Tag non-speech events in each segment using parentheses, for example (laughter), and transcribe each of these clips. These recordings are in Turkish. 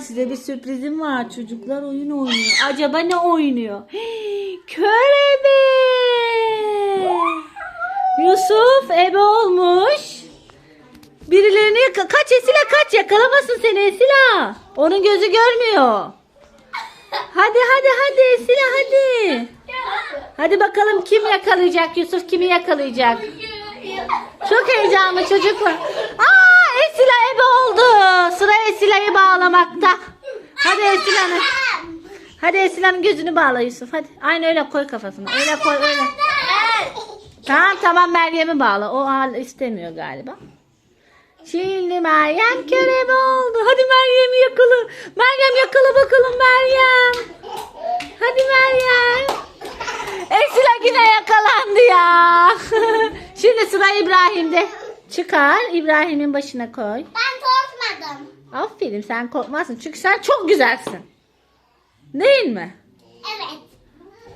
size bir sürprizim var. Çocuklar oyun oynuyor. Acaba ne oynuyor? Körebe. Yusuf ebe olmuş. Birilerini kaç Esila kaç yakalamasın seni Esila. Onun gözü görmüyor. Hadi hadi hadi Esila hadi. Hadi bakalım kim yakalayacak Yusuf kimi yakalayacak. Çok heyecanlı çocuklar. Aa. Esila'yı bağlamakta. Hadi Esila'nın. Hadi Esila'nın gözünü bağla Yusuf. Hadi. Aynı öyle koy kafasına. Öyle koy öyle. Tamam tamam Meryem'i bağla. O hal istemiyor galiba. Şimdi Meryem körebe oldu. Hadi Meryem'i yakala. Meryem yakala bakalım Meryem. Hadi Meryem. Esila yine yakalandı ya. (laughs) Şimdi sıra İbrahim'de. Çıkar İbrahim'in başına koy. Ben korkmadım. Aferin sen korkmazsın. Çünkü sen çok güzelsin. Değil mi? Evet.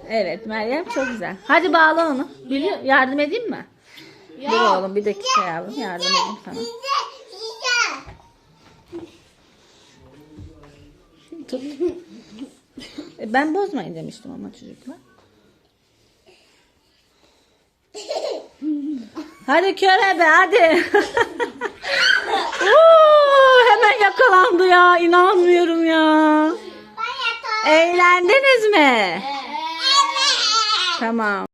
Evet Meryem çok güzel. Hadi bağla onu. Biliyor, yardım edeyim mi? Dur oğlum bir dakika yavrum yardım edeyim sana. Tut. E, Ben bozmayın demiştim ama çocuklar. (laughs) Hadi körebe hadi. (laughs) Eğlendiniz mi? Evet. Tamam.